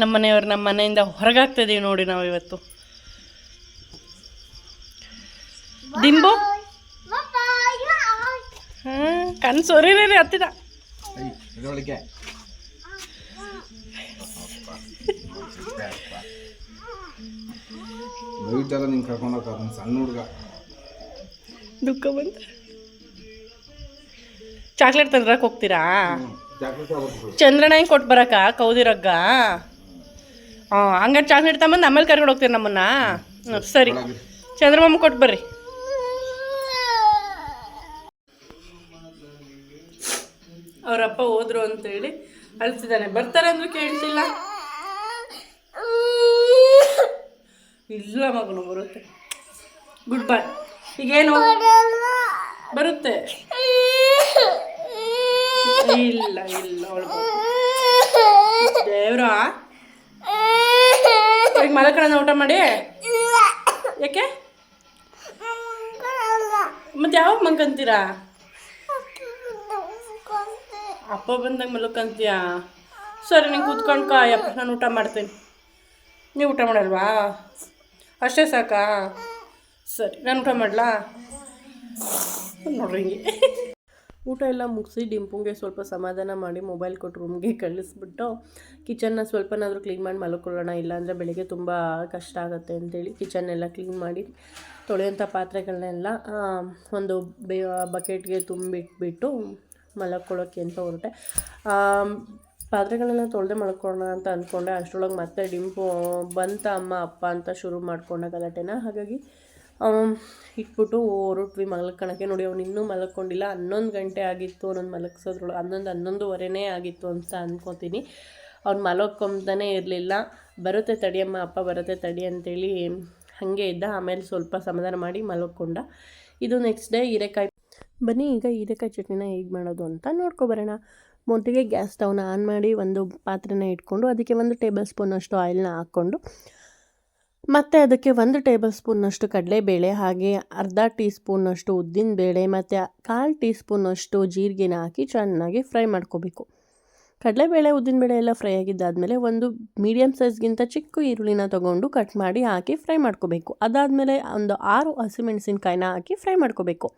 ನಮ್ಮ ಮನೆಯವ್ರು ನಮ್ಮ ಮನೆಯಿಂದ ಹೊರಗಾಗ್ತಿದ್ದೀವಿ ನೋಡಿ ನಾವು ಇವತ್ತು. ದಿಂಬು? ಹಾಂ ರೀ ಹತ್ತಿದ ದಯವಿಟ್ಟೆಲ್ಲ ನಿಂಗೆ ಸಣ್ಣ ಹುಡುಗ. ದುಃಖ ಬಂತ. ಚಾಕ್ಲೇಟ್ ತಂದ್ರಕ್ಕೆ ಹೋಗ್ತೀರಾ? ಚಂದ್ರನ ಹೆಂಗೆ ಕೊಟ್ಟು ಬರಕ ಕೌದಿರಗ್ಗ ಹಾಂ ಹಂಗಾರೆ ಚಾಕ್ಲೇಟ್ ತಗೊಂಬಂದು ಆಮೇಲೆ ಕರ್ಕೊಂಡು ಹೋಗ್ತೀರಿ ನಮ್ಮನ್ನ. ಸರಿ. ಚಂದ್ರಮಾಮ ಕೊಟ್ಟು ಬರ್ರಿ. ಅವರಪ್ಪ ಹೋದ್ರು ಅಂತೇಳಿ ಅಳ್ತಿದ್ದಾನೆ. ಬರ್ತಾರೆ ಅಂದ್ರೂ ಕೇಳ್ತಿಲ್ಲ. ಇಲ್ಲ ಮಗನು, ಬರುತ್ತೆ. ಗುಡ್ ಬಾಯ್ ಈಗೇನು? ಬರುತ್ತೆ. ಇಲ್ಲ ಇಲ್ಲ, ಅವಳು ದೇವ್ರ? ಈಗ ಊಟ ಮಾಡಿ? ಯಾಕೆ? ಮತ್ತೆ ಯಾವಾಗ ಮಲ್ಕಂತೀರಾ? ಅಪ್ಪ ಬಂದಾಗ ಮಲ್ಕಂತೀಯಾ? ಸರಿ, ನೀನು ಕೂತ್ಕೊಂಡು ಕಾಯಪ್ಪ ನಾನು ಊಟ ಮಾಡ್ತೀನಿ. ನೀವು ಊಟ ಮಾಡಲ್ವಾ? ಅಷ್ಟೇ ಸಾಕಾ? ಸರಿ, ನಾನು ಊಟ ಮಾಡಲಾ? ನೋಡ್ರಿ ಹಿಂಗೆ. ಊಟ ಎಲ್ಲ ಮುಗಿಸಿ ಡಿಂಪುಂಗೆ ಸ್ವಲ್ಪ ಸಮಾಧಾನ ಮಾಡಿ ಮೊಬೈಲ್ ಕೊಟ್ಟು ರೂಮ್ಗೆ ಕಳಿಸ್ಬಿಟ್ಟು ಕಿಚನ್ನ ಸ್ವಲ್ಪನಾದರೂ ಕ್ಲೀನ್ ಮಾಡಿ ಮಲ್ಕೊಳ್ಳೋಣ, ಇಲ್ಲಾಂದರೆ ಬೆಳಿಗ್ಗೆ ತುಂಬ ಕಷ್ಟ ಆಗುತ್ತೆ ಅಂತೇಳಿ ಕಿಚನ್ ಎಲ್ಲ ಕ್ಲೀನ್ ಮಾಡಿ ತೊಳೆಯೋಂಥ ಪಾತ್ರೆಗಳನ್ನೆಲ್ಲ ಒಂದು ಬೇ, ಬಕೆಟ್ಗೆ ತುಂಬಿಟ್ಬಿಟ್ಟು ಮಲಕ್ಕೊಳ್ಳೋಕ್ಕೆ ಅಂತ ಹೊರಟೆ. ಪಾತ್ರೆಗಳನ್ನೆಲ್ಲ ತೊಳೆದೇ ಮಲ್ಕೊಳ್ಳೋಣ ಅಂತ ಅಂದ್ಕೊಂಡೆ. ಅಷ್ಟರೊಳಗೆ ಮತ್ತೆ ಡಿಂಪು ಬಂತ ಅಮ್ಮ ಅಪ್ಪ ಅಂತ ಶುರು ಮಾಡ್ಕೊಂಡ ಗಲಾಟೆನ. ಹಾಗಾಗಿ ಇಟ್ಬಿಟ್ಟು ಹೊರಟ್ವಿ ಮಲ್ಕೊಳಕ್ಕೆ ನೋಡಿ, ಅವ್ನು ಇನ್ನೂ ಮಲ್ಕೊಂಡಿಲ್ಲ. ಹನ್ನೊಂದು ಗಂಟೆ ಆಗಿತ್ತು ಅವ್ನೊಂದು ಮಲಗಿಸೋದ್ರೊಳಗೆ ಹನ್ನೊಂದು, ಹನ್ನೊಂದುವರೆನೇ ಆಗಿತ್ತು ಅಂತ ಅಂದ್ಕೊತೀನಿ ಅವ್ನು ಮಲಕೊಂತಾನೆ ಇರಲಿಲ್ಲ. ಬರುತ್ತೆ ತಡಿಯಮ್ಮ ಅಪ್ಪ ಬರುತ್ತೆ ತಡಿ ಅಂತೇಳಿ ಹಾಗೆ ಇದ್ದ. ಆಮೇಲೆ ಸ್ವಲ್ಪ ಸಮಾಧಾನ ಮಾಡಿ ಮಲಕ್ಕೊಂಡ ಇದು ನೆಕ್ಸ್ಟ್ ಡೇ ಹೀರೆಕಾಯಿ. ಬನ್ನಿ, ಈಗ ಹೀರೆಕಾಯಿ ಚಟ್ನಿನ ಹೇಗೆ ಮಾಡೋದು ಅಂತ ನೋಡ್ಕೊಬರೋಣ ಮೊದಲಿಗೆ ಗ್ಯಾಸ್ ಸ್ಟವ್ನ ಆನ್ ಮಾಡಿ ಒಂದು ಪಾತ್ರೆನ ಇಟ್ಕೊಂಡು, ಅದಕ್ಕೆ ಒಂದು ಟೇಬಲ್ ಸ್ಪೂನಷ್ಟು ಆಯಿಲ್ನ ಹಾಕ್ಕೊಂಡು ಮತ್ತು ಅದಕ್ಕೆ ಒಂದು ಟೇಬಲ್ ಸ್ಪೂನಷ್ಟು ಕಡಲೆಬೇಳೆ, ಹಾಗೆ ಅರ್ಧ ಟೀ ಸ್ಪೂನಷ್ಟು ಉದ್ದಿನಬೇಳೆ ಮತ್ತು ಕಾಲು ಟೀ ಸ್ಪೂನಷ್ಟು ಜೀರಿಗೆನ ಹಾಕಿ ಚೆನ್ನಾಗಿ ಫ್ರೈ ಮಾಡ್ಕೋಬೇಕು. ಕಡಲೆಬೇಳೆ, ಉದ್ದಿನಬೇಳೆ ಎಲ್ಲ ಫ್ರೈ ಆಗಿದ್ದಾದಮೇಲೆ ಒಂದು ಮೀಡಿಯಮ್ ಸೈಜ್ಗಿಂತ ಚಿಕ್ಕ ಈರುಳ್ಳಿನ ತೊಗೊಂಡು ಕಟ್ ಮಾಡಿ ಹಾಕಿ ಫ್ರೈ ಮಾಡ್ಕೋಬೇಕು. ಅದಾದಮೇಲೆ ಒಂದು ಆರು ಹಸಿಮೆಣಸಿನ್ಕಾಯಿನ ಹಾಕಿ ಫ್ರೈ ಮಾಡ್ಕೋಬೇಕು.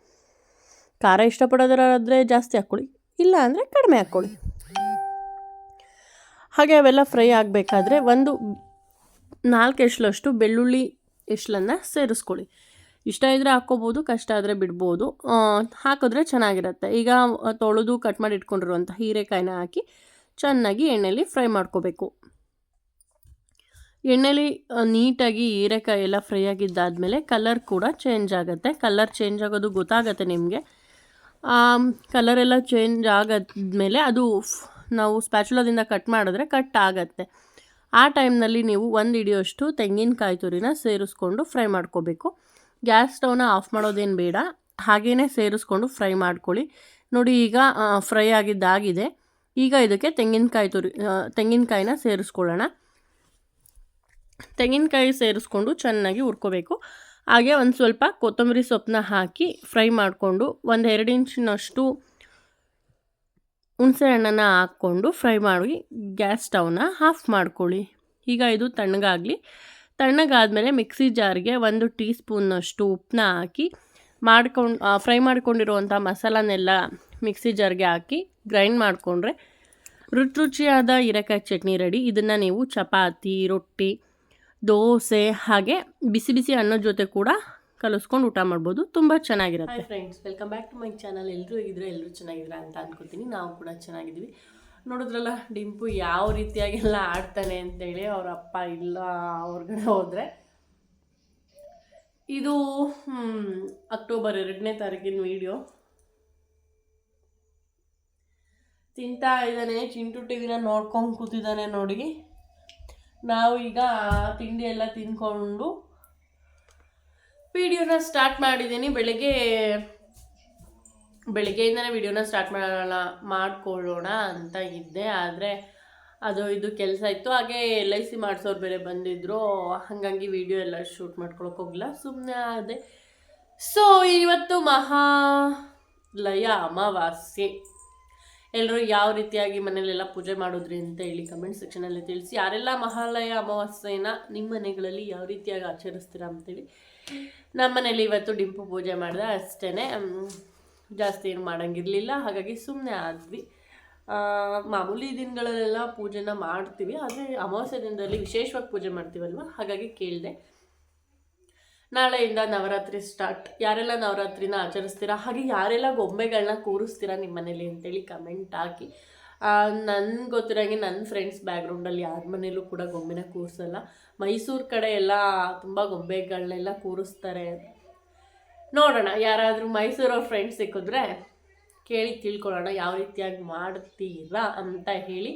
ಖಾರ ಇಷ್ಟಪಡೋದ್ರಾದರೆ ಜಾಸ್ತಿ ಹಾಕ್ಕೊಳ್ಳಿ, ಇಲ್ಲ ಅಂದರೆ ಕಡಿಮೆ ಹಾಕ್ಕೊಳ್ಳಿ. ಹಾಗೆ ಅವೆಲ್ಲ ಫ್ರೈ ಆಗಬೇಕಾದ್ರೆ ಒಂದು ನಾಲ್ಕು ಬೆಳ್ಳುಳ್ಳಿ ಎಷ್ಟಲನ್ನು ಸೇರಿಸ್ಕೊಳ್ಳಿ. ಇಷ್ಟ ಇದ್ದರೆ ಹಾಕ್ಕೋಬೋದು, ಕಷ್ಟ ಆದರೆ ಬಿಡ್ಬೋದು. ಹಾಕಿದ್ರೆ ಚೆನ್ನಾಗಿರುತ್ತೆ. ಈಗ ತೊಳೆದು ಕಟ್ ಮಾಡಿ ಇಟ್ಕೊಂಡಿರುವಂಥ ಹೀರೆಕಾಯಿನ ಹಾಕಿ ಚೆನ್ನಾಗಿ ಎಣ್ಣೆಲಿ ಫ್ರೈ ಮಾಡ್ಕೋಬೇಕು. ಎಣ್ಣೆಲಿ ನೀಟಾಗಿ ಹೀರೆಕಾಯಿ ಎಲ್ಲ ಫ್ರೈ ಆಗಿದ್ದಾದಮೇಲೆ ಕಲರ್ ಕೂಡ ಚೇಂಜ್ ಆಗುತ್ತೆ. ಕಲರ್ ಚೇಂಜ್ ಆಗೋದು ಗೊತ್ತಾಗುತ್ತೆ ನಿಮಗೆ. ಕಲರ್ ಎಲ್ಲ ಚೇಂಜ್ ಆಗಾದ್ಮೇಲೆ ಅದು ನಾವು ಸ್ಪ್ಯಾಚುಲಾದಿಂದ ಕಟ್ ಮಾಡಿದ್ರೆ ಕಟ್ ಆಗತ್ತೆ. ಆ ಟೈಮ್ನಲ್ಲಿ ನೀವು ಒಂದು ಹಿಡಿಯೋಷ್ಟು ತೆಂಗಿನಕಾಯಿ ತುರಿನ ಸೇರಿಸ್ಕೊಂಡು ಫ್ರೈ ಮಾಡ್ಕೋಬೇಕು. ಗ್ಯಾಸ್ ಸ್ಟವ್ನ ಆಫ್ ಮಾಡೋದೇನು ಬೇಡ. ಹಾಗೇ ಸೇರಿಸ್ಕೊಂಡು ಫ್ರೈ ಮಾಡ್ಕೊಳ್ಳಿ. ನೋಡಿ, ಈಗ ಫ್ರೈ ಆಗಿದ್ದಾಗಿದೆ. ಈಗ ಇದಕ್ಕೆ ತೆಂಗಿನಕಾಯಿ ತುರಿ ತೆಂಗಿನಕಾಯಿನ ಸೇರಿಸ್ಕೊಳ್ಳೋಣ. ತೆಂಗಿನಕಾಯಿ ಸೇರಿಸ್ಕೊಂಡು ಚೆನ್ನಾಗಿ ಹುರ್ಕೋಬೇಕು. ಹಾಗೆ ಒಂದು ಸ್ವಲ್ಪ ಕೊತ್ತಂಬರಿ ಸೊಪ್ಪನ್ನ ಹಾಕಿ ಫ್ರೈ ಮಾಡಿಕೊಂಡು ಒಂದು ಎರಡು ಇಂಚಿನಷ್ಟು ಹುಣಸೆ ಹಣ್ಣನ್ನು ಹಾಕ್ಕೊಂಡು ಫ್ರೈ ಮಾಡಿ ಗ್ಯಾಸ್ ಸ್ಟವ್ನ ಆಫ್ ಮಾಡ್ಕೊಳ್ಳಿ. ಈಗ ಇದು ತಣ್ಣಗಾಗಲಿ. ತಣ್ಣಗಾದಮೇಲೆ ಮಿಕ್ಸಿ ಜಾರ್ಗೆ ಒಂದು ಟೀ ಸ್ಪೂನ್ನಷ್ಟು ಉಪ್ಪನ್ನ ಹಾಕಿ ಮಾಡ್ಕೊಂಡು ಫ್ರೈ ಮಾಡ್ಕೊಂಡಿರುವಂಥ ಮಸಾಲನೆಲ್ಲ ಮಿಕ್ಸಿ ಜಾರ್ಗೆ ಹಾಕಿ ಗ್ರೈಂಡ್ ಮಾಡಿಕೊಂಡ್ರೆ ರುಚಿ ರುಚಿಯಾದ ಹೀರೆಕಾಯಿ ಚಟ್ನಿ ರೆಡಿ. ಇದನ್ನು ನೀವು ಚಪಾತಿ, ರೊಟ್ಟಿ, ದೋಸೆ ಹಾಗೆ ಬಿಸಿ ಬಿಸಿ ಅನ್ನೋ ಜೊತೆ ಕೂಡ ಕಲಿಸ್ಕೊಂಡು ಊಟ ಮಾಡ್ಬೋದು. ತುಂಬ ಚೆನ್ನಾಗಿರುತ್ತೆ. Friends welcome back to my channel ಎಲ್ಲರೂ ಇದ್ರೆ ಎಲ್ಲರೂ ಚೆನ್ನಾಗಿದ್ರೆ ಅಂತ ಅನ್ಕೋತೀನಿ. ನಾವು ಕೂಡ ಚೆನ್ನಾಗಿದ್ವಿ ನೋಡಿದ್ರಲ್ಲ, ಡಿಂಪು ಯಾವ ರೀತಿಯಾಗೆಲ್ಲ ಆಡ್ತಾನೆ ಅಂತೇಳಿ ಅವ್ರ ಅಪ್ಪ ಇಲ್ಲ ಹೊರ್ಗಡೆ ಹೋದರೆ. ಇದು ಅಕ್ಟೋಬರ್ ಎರಡನೇ ತಾರೀಕಿನ ವಿಡಿಯೋ ತಿಂತಾ ಇದ್ದಾನೆ, ಚಿಂಟು ಟಿವಿನ ನೋಡ್ಕೊಂಡು ಕೂತಿದ್ದಾನೆ ನೋಡಿ. ನಾವು ಈಗ ತಿಂಡಿ ಎಲ್ಲ ತಿನ್ಕೊಂಡು ವಿಡಿಯೋನ ಸ್ಟಾರ್ಟ್ ಮಾಡಿದ್ದೀನಿ. ಬೆಳಗ್ಗೆ ಬೆಳಗ್ಗೆಯಿಂದನೇ ವಿಡಿಯೋನ ಸ್ಟಾರ್ಟ್ ಮಾಡೋಣ ಮಾಡಿಕೊಳ್ಳೋಣ ಅಂತ ಇದ್ದೆ. ಆದರೆ ಅದು, ಇದು ಕೆಲಸ ಇತ್ತು. ಹಾಗೆ ಎಲ್ ಐ ಸಿ ಮಾಡಿಸೋರು ಬೇರೆ ಬಂದಿದ್ದರು ಹಾಗಾಗಿ ವಿಡಿಯೋ ಎಲ್ಲ ಶೂಟ್ ಮಾಡ್ಕೊಳಕ್ಕೆ ಹೋಗಿಲ್ಲ ಸುಮ್ಮನೆ ಅದೇ ಸೊ ಇವತ್ತು ಮಹಾಲಯ ಅಮಾವಾಸ್ಯೆ. ಎಲ್ಲರೂ ಯಾವ ರೀತಿಯಾಗಿ ಮನೆಯಲ್ಲೆಲ್ಲ ಪೂಜೆ ಮಾಡಿದ್ರಿ ಅಂತ ಹೇಳಿ ಕಮೆಂಟ್ ಸೆಕ್ಷನಲ್ಲಿ ತಿಳಿಸಿ. ಯಾರೆಲ್ಲ ಮಹಾಲಯ ಅಮಾವಾಸ್ಯೆನ ನಿಮ್ಮ ಮನೆಗಳಲ್ಲಿ ಯಾವ ರೀತಿಯಾಗಿ ಆಚರಿಸ್ತೀರಾ ಅಂತೇಳಿ. ನಮ್ಮ ಮನೇಲಿ ಇವತ್ತು ಡಿಂಪು ಪೂಜೆ ಮಾಡಿದೆ ಅಷ್ಟೇ ಜಾಸ್ತಿ ಏನು ಮಾಡೋಂಗಿರಲಿಲ್ಲ. ಹಾಗಾಗಿ ಸುಮ್ಮನೆ ಆದ್ವಿ. ಮಾಮೂಲಿ ದಿನಗಳಲ್ಲೆಲ್ಲ ಪೂಜೆನ ಮಾಡ್ತೀವಿ. ಆದರೆ ಅಮಾವಾಸ್ಯೆ ದಿನದಲ್ಲಿ ವಿಶೇಷವಾಗಿ ಪೂಜೆ ಮಾಡ್ತೀವಲ್ವ? ಹಾಗಾಗಿ ಕೇಳಿದೆ. ನಾಳೆಯಿಂದ ನವರಾತ್ರಿ ಸ್ಟಾರ್ಟ್ ಯಾರೆಲ್ಲ ನವರಾತ್ರಿನ ಆಚರಿಸ್ತೀರಾ? ಹಾಗೆ ಯಾರೆಲ್ಲ ಗೊಂಬೆಗಳನ್ನ ಕೂರಿಸ್ತೀರಾ ನಿಮ್ಮ ಮನೇಲಿ ಅಂತೇಳಿ ಕಮೆಂಟ್ ಹಾಕಿ. ನನ್ಗೆ ಗೊತ್ತಿರೋಂಗೆ ನನ್ನ ಫ್ರೆಂಡ್ಸ್ ಬ್ಯಾಕ್ಗ್ರೌಂಡಲ್ಲಿ ಯಾರ ಮನೇಲೂ ಕೂಡ ಗೊಂಬೆನ ಕೂರಿಸಲ್ಲ. ಮೈಸೂರು ಕಡೆ ಎಲ್ಲ ತುಂಬ ಗೊಂಬೆಗಳನ್ನೆಲ್ಲ ಕೂರಿಸ್ತಾರೆ. ನೋಡೋಣ, ಯಾರಾದರೂ ಮೈಸೂರವ್ರ ಫ್ರೆಂಡ್ಸ್ ಸಿಕ್ಕಿದ್ರೆ ಕೇಳಿ ತಿಳ್ಕೊಳ್ಳೋಣ, ಯಾವ ರೀತಿಯಾಗಿ ಮಾಡ್ತೀರಾ ಅಂತ ಹೇಳಿ.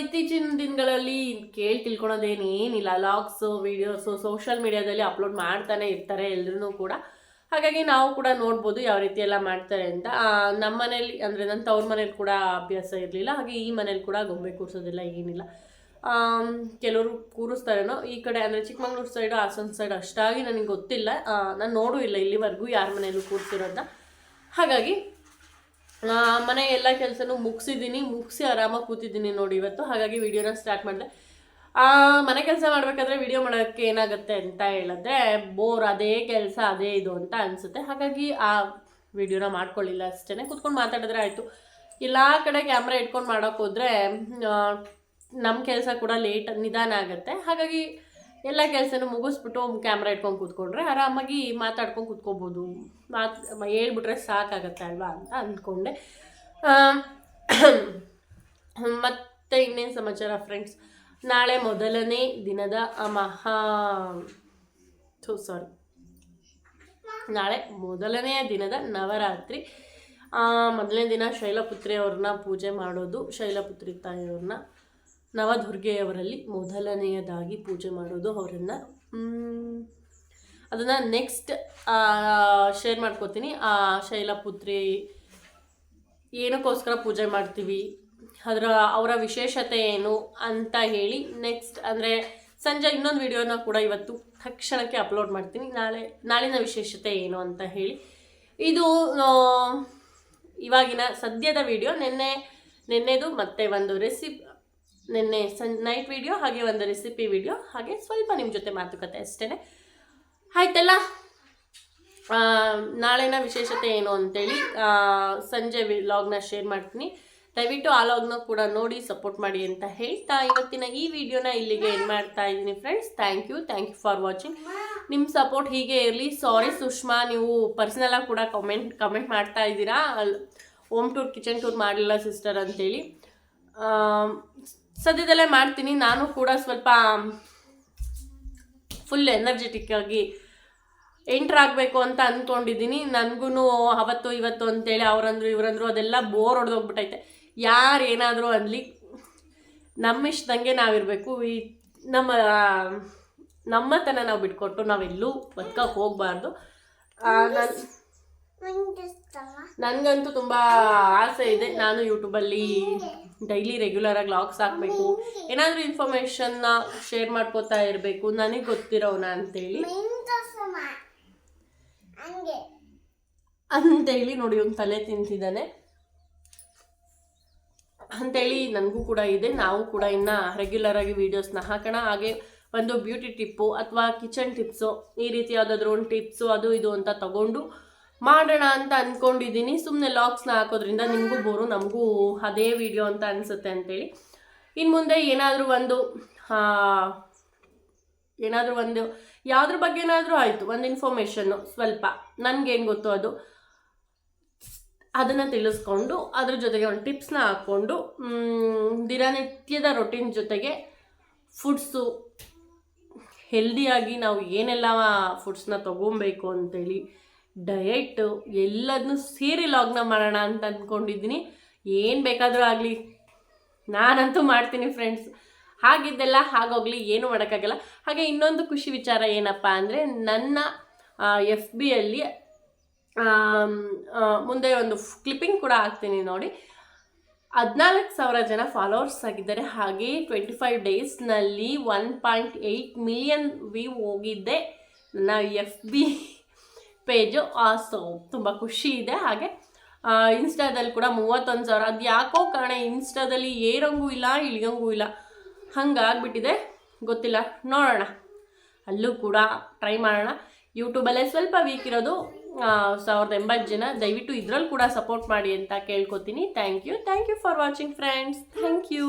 ಇತ್ತೀಚಿನ ದಿನಗಳಲ್ಲಿ ಕೇಳಿ ತಿಳ್ಕೊಳೋದೇನೇನಿಲ್ಲ ಲಾಗ್ಸು ವೀಡಿಯೋಸು ಸೋಷಿಯಲ್ ಮೀಡಿಯಾದಲ್ಲಿ ಅಪ್ಲೋಡ್ ಮಾಡ್ತಾನೆ ಇರ್ತಾರೆ ಎಲ್ಲರೂ ಕೂಡ. ಹಾಗಾಗಿ ನಾವು ಕೂಡ ನೋಡ್ಬೋದು ಯಾವ ರೀತಿ ಎಲ್ಲ ಮಾಡ್ತಾರೆ ಅಂತ. ನಮ್ಮ ಮನೇಲಿ ಅಂದರೆ ನನ್ನ ತವ್ರ ಮನೇಲಿ ಕೂಡ ಅಭ್ಯಾಸ ಇರಲಿಲ್ಲ, ಹಾಗೆ ಈ ಮನೇಲಿ ಕೂಡ ಗೊಂಬೆ ಕೂರಿಸೋದಿಲ್ಲ ಏನಿಲ್ಲ. ಕೆಲವರು ಕೂರಿಸ್ತಾರೇನೋ, ಈ ಕಡೆ ಅಂದರೆ ಚಿಕ್ಕಮಂಗ್ಳೂರು ಸೈಡು ಹಾಸನ ಸೈಡ್ ಅಷ್ಟಾಗಿ ನನಗೆ ಗೊತ್ತಿಲ್ಲ. ನಾನು ನೋಡೂ ಇಲ್ಲ ಇಲ್ಲಿವರೆಗೂ ಯಾರ ಮನೇಲೂ ಕೂರಿಸಿರೋದನ್ನ. ಹಾಗಾಗಿ ಮನೆ ಎಲ್ಲ ಕೆಲಸನೂ ಮುಗಿಸಿದ್ದೀನಿ ಮುಗಿಸಿ ಆರಾಮಾಗಿ ಕೂತಿದ್ದೀನಿ ನೋಡಿ ಇವತ್ತು. ಹಾಗಾಗಿ ವಿಡಿಯೋನ ಸ್ಟಾರ್ಟ್ ಮಾಡಿದೆ. ಮನೆ ಕೆಲಸ ಮಾಡಬೇಕಾದ್ರೆ ವಿಡಿಯೋ ಮಾಡೋಕ್ಕೆ ಏನಾಗುತ್ತೆ ಅಂತ ಹೇಳಿದ್ರೆ, ಬೋರ್ ಅದೇ ಕೆಲಸ, ಅದೇ ಇದು ಅಂತ ಅನಿಸುತ್ತೆ. ಹಾಗಾಗಿ ಆ ವಿಡಿಯೋನ ಮಾಡ್ಕೊಳ್ಳಿಲ್ಲ ಅಷ್ಟೇ ಕೂತ್ಕೊಂಡು ಮಾತಾಡಿದ್ರೆ ಆಯಿತು. ಎಲ್ಲ ಕಡೆ ಕ್ಯಾಮ್ರಾ ಇಟ್ಕೊಂಡು ಮಾಡೋಕೆ ಹೋದರೆ ನಮ್ಮ ಕೆಲಸ ಕೂಡ ಲೇಟ್ ನಿಧಾನ ಆಗುತ್ತೆ. ಹಾಗಾಗಿ ಎಲ್ಲ ಕೆಲಸನೂ ಮುಗಿಸ್ಬಿಟ್ಟು ಕ್ಯಾಮ್ರಾ ಇಟ್ಕೊಂಡು ಕೂತ್ಕೊಂಡ್ರೆ ಆರಾಮಾಗಿ ಮಾತಾಡ್ಕೊಂಡು ಕೂತ್ಕೋಬೋದು. ಮಾತು, ಹೇಳ್ಬಿಟ್ರೆ ಸಾಕಾಗತ್ತೆ ಅಲ್ವಾ ಅಂತ ಅಂದ್ಕೊಂಡೆ. ಮತ್ತು ಇನ್ನೇನು ಸಮಾಚಾರ ಫ್ರೆಂಡ್ಸ್ ನಾಳೆ ಮೊದಲನೇ ದಿನದ ಮಹಾ ಸಾರಿ ನಾಳೆ ಮೊದಲನೆಯ ದಿನದ ನವರಾತ್ರಿ. ಮೊದಲನೇ ದಿನ ಶೈಲಪುತ್ರಿ ಅವ್ರನ್ನ ಪೂಜೆ ಮಾಡೋದು, ಶೈಲಪುತ್ರಿ ತಾಯಿಯವ್ರನ್ನ ನವದುರ್ಗೆಯವರಲ್ಲಿ ಮೊದಲನೆಯದಾಗಿ ಪೂಜೆ ಮಾಡೋದು ಅವರನ್ನು. ಅದನ್ನು ನೆಕ್ಸ್ಟ್ ಶೇರ್ ಮಾಡ್ಕೋತೀನಿ. ಆ, ಶೈಲಪುತ್ರಿ ಏನಕ್ಕೋಸ್ಕರ ಪೂಜೆ ಮಾಡ್ತೀವಿ? ಅದರ ಅವರ ವಿಶೇಷತೆ ಏನು ಅಂತ ಹೇಳಿ ನೆಕ್ಸ್ಟ್ ಅಂದರೆ ಸಂಜೆ ಇನ್ನೊಂದು ವಿಡಿಯೋನ ಕೂಡ ಇವತ್ತು ತಕ್ಷಣಕ್ಕೆ ಅಪ್ಲೋಡ್ ಮಾಡ್ತೀನಿ. ನಾಳೆ, ನಾಳಿನ ವಿಶೇಷತೆ ಏನು ಅಂತ ಹೇಳಿ. ಇದು ಇವಾಗಿನ ಸದ್ಯದ ವಿಡಿಯೋ ನಿನ್ನೆ, ನಿನ್ನೆದು ಮತ್ತೆ ಒಂದು ರೆಸಿಪಿ ನಿನ್ನೆ ಸನ್ ನೈಟ್ ವಿಡಿಯೋ ಹಾಗೆ ಒಂದು ರೆಸಿಪಿ ವಿಡಿಯೋ ಹಾಗೆ ಸ್ವಲ್ಪ ನಿಮ್ಮ ಜೊತೆ ಮಾತುಕತೆ ಅಷ್ಟೇ ಆಯ್ತಲ್ಲ? ನಾಳಿನ ವಿಶೇಷತೆ ಏನು ಅಂತೇಳಿ ಸಂಜೆ ವಿ ಲಾಗ್ನ ಶೇರ್ ಮಾಡ್ತೀನಿ. ದಯವಿಟ್ಟು ಆ ಲಾಗ್ನ ಕೂಡ ನೋಡಿ ಸಪೋರ್ಟ್ ಮಾಡಿ ಅಂತ ಹೇಳ್ತಾ ಇವತ್ತಿನ ಈ ವಿಡಿಯೋನ ಇಲ್ಲಿಗೆ ಏನು ಮಾಡ್ತಾ ಇದ್ದೀನಿ friends thank you thank you for watching ನಿಮ್ಮ ಸಪೋರ್ಟ್ ಹೀಗೆ ಇರಲಿ. ಸಾರಿ ಸುಷ್ಮಾ, ನೀವು ಪರ್ಸ್ನಲಾಗಿ ಕೂಡ ಕಮೆಂಟ್ ಕಮೆಂಟ್ ಮಾಡ್ತಾ ಇದ್ದೀರಾ? ಹೋಮ್ ಟೂರ್ ಕಿಚನ್ ಟೂರ್ ಮಾಡಲಿಲ್ಲ ಸಿಸ್ಟರ್ ಅಂತೇಳಿ. ಸದ್ಯದಲ್ಲೇ ಮಾಡ್ತೀನಿ. ನಾನು ಕೂಡ ಸ್ವಲ್ಪ ಫುಲ್ ಎನರ್ಜೆಟಿಕ್ ಆಗಿ ಎಂಟ್ರ್ ಆಗಬೇಕು ಅಂತ ಅಂದ್ಕೊಂಡಿದ್ದೀನಿ ನನಗೂ ಅವತ್ತು, ಇವತ್ತು ಅಂತೇಳಿ, ಅವರಂದ್ರು, ಇವರಂದ್ರು ಅದೆಲ್ಲ ಬೋರ್ ಹೊಡೆದೋಗ್ಬಿಟ್ಟೈತೆ ಯಾರು ಏನಾದರೂ ಅನ್ಲಿ ನಮ್ಮ ಇಷ್ಟದಂಗೆ ನಾವಿರಬೇಕು. ಈ ನಮ್ಮ ನಮ್ಮತನ ನಾವು ಬಿಟ್ಕೊಟ್ಟು ನಾವೆಲ್ಲೂ ಬದುಕಕ್ಕೆ ಹೋಗಬಾರ್ದು. ನಾನು ನನಗಂತೂ ತುಂಬ ಆಸೆ ಇದೆ. ನಾನು ಯೂಟ್ಯೂಬಲ್ಲಿ ಡೈಲಿ ರೆಗ್ಯುಲರ್ ಆಗಿ ಲಾಗ್ಸ್ ಹಾಕಬೇಕು. ಏನಾದರೂ ಇನ್ಫಾರ್ಮೇಷನ್ನ ಶೇರ್ ಮಾಡ್ಕೋತಾ ಇರಬೇಕು. ನನಗೆ ಗೊತ್ತಿರೋನ ಅಂತೇಳಿ. ಅಂತೇಳಿ ನೋಡಿ ಒಂದು ತಲೆ ತಿಂತಿದ್ದಾನೆ. ಅಂತೇಳಿ ನನಗೂ ಕೂಡ ಇದೆ. ನಾವು ಕೂಡ ಇನ್ನು ರೆಗ್ಯುಲರಾಗಿ ವೀಡಿಯೋಸ್ನ ಹಾಕೋಣ. ಹಾಗೆ ಒಂದು ಬ್ಯೂಟಿ ಟಿಪ್ಪು ಅಥವಾ ಕಿಚನ್ ಟಿಪ್ಸು ಈ ರೀತಿ ಯಾವುದಾದ್ರೂ ಒಂದು ಟಿಪ್ಸು ಅದು ಇದು ಅಂತ ತಗೊಂಡು ಮಾಡೋಣ ಅಂತ ಅಂದ್ಕೊಂಡಿದ್ದೀನಿ ಸುಮ್ಮನೆ ಲಾಕ್ಸ್ನ ಹಾಕೋದ್ರಿಂದ ನಿಮಗೂ ಬೋರು ನಮಗೂ ಅದೇ ವಿಡಿಯೋ ಅಂತ ಅನಿಸುತ್ತೆ ಅಂತೇಳಿ. ಇನ್ನು ಮುಂದೆ ಏನಾದರೂ ಒಂದು ಏನಾದರೂ ಒಂದು, ಯಾವುದ್ರ ಬಗ್ಗೆ ಏನಾದರೂ ಆಯಿತು. ಒಂದು ಇನ್ಫಾರ್ಮೇಷನ್ನು ಸ್ವಲ್ಪ. ನನಗೇನು ಗೊತ್ತು ಅದು. ಅದನ್ನು ತಿಳಿಸ್ಕೊಂಡು ಅದ್ರ ಜೊತೆಗೆ ಒಂದು ಟಿಪ್ಸ್ನ ಹಾಕ್ಕೊಂಡು ದಿನನಿತ್ಯದ ರೊಟೀನ್ ಜೊತೆಗೆ ಫುಡ್ಸು ಹೆಲ್ದಿಯಾಗಿ ನಾವು ಏನೆಲ್ಲ ಫುಡ್ಸ್ನ ತೊಗೊಬೇಕು ಅಂತೇಳಿ ಡಯೆಟ್ಟು ಎಲ್ಲದನ್ನೂ ಸೇರಿ ಲಾಗ್ನ ಮಾಡೋಣ ಅಂತ ಅಂದ್ಕೊಂಡಿದ್ದೀನಿ ಏನು ಬೇಕಾದರೂ ಆಗಲಿ, ನಾನಂತೂ ಮಾಡ್ತೀನಿ ಫ್ರೆಂಡ್ಸ್ ಹಾಗಿದ್ದೆಲ್ಲ ಹಾಗೋಗ್ಲಿ, ಏನು ಮಾಡೋಕ್ಕಾಗಲ್ಲ. ಹಾಗೆ ಇನ್ನೊಂದು ಖುಷಿ ವಿಚಾರ ಏನಪ್ಪ ಅಂದರೆ, ನನ್ನ ಎಫ್ ಬಿಯಲ್ಲಿ ಮುಂದೆ ಒಂದು ಕ್ಲಿಪ್ಪಿಂಗ್ ಕೂಡ ಹಾಕ್ತೀನಿ ನೋಡಿ. ಹದಿನಾಲ್ಕು ಸಾವಿರ ಜನ ಫಾಲೋವರ್ಸ್ ಆಗಿದ್ದಾರೆ. ಹಾಗೆ twenty five ಡೇಸ್ನಲ್ಲಿ one point eight million view ಹೋಗಿದ್ದೆ ನನ್ನ ಎಫ್ ಬಿ ಪೇಜು ಸೊ ತುಂಬ ಖುಷಿ ಇದೆ. ಹಾಗೆ ಇನ್ಸ್ಟಾದಲ್ಲಿ ಕೂಡ ಮೂವತ್ತೊಂದು ಸಾವಿರ. ಅದು ಯಾಕೋ ಕಾರಣ ಇನ್ಸ್ಟಾದಲ್ಲಿ ಏರಂಗೂ ಇಲ್ಲ ಇಳಿಯಂಗೂ ಇಲ್ಲ. ಹಂಗಾಗ್ಬಿಟ್ಟಿದೆ. ಗೊತ್ತಿಲ್ಲ. ನೋಡೋಣ. ಅಲ್ಲೂ ಕೂಡ ಟ್ರೈ ಮಾಡೋಣ. ಯೂಟ್ಯೂಬಲ್ಲೇ ಸ್ವಲ್ಪ ವೀಕ್ ಇರೋದು. ಸಾವಿರದ ಎಂಬತ್ತು ಜನ, ದಯವಿಟ್ಟು ಇದ್ರಲ್ಲಿ ಕೂಡ ಸಪೋರ್ಟ್ ಮಾಡಿ ಅಂತ ಕೇಳ್ಕೊತೀನಿ. Thank you thank you for watching friends thank you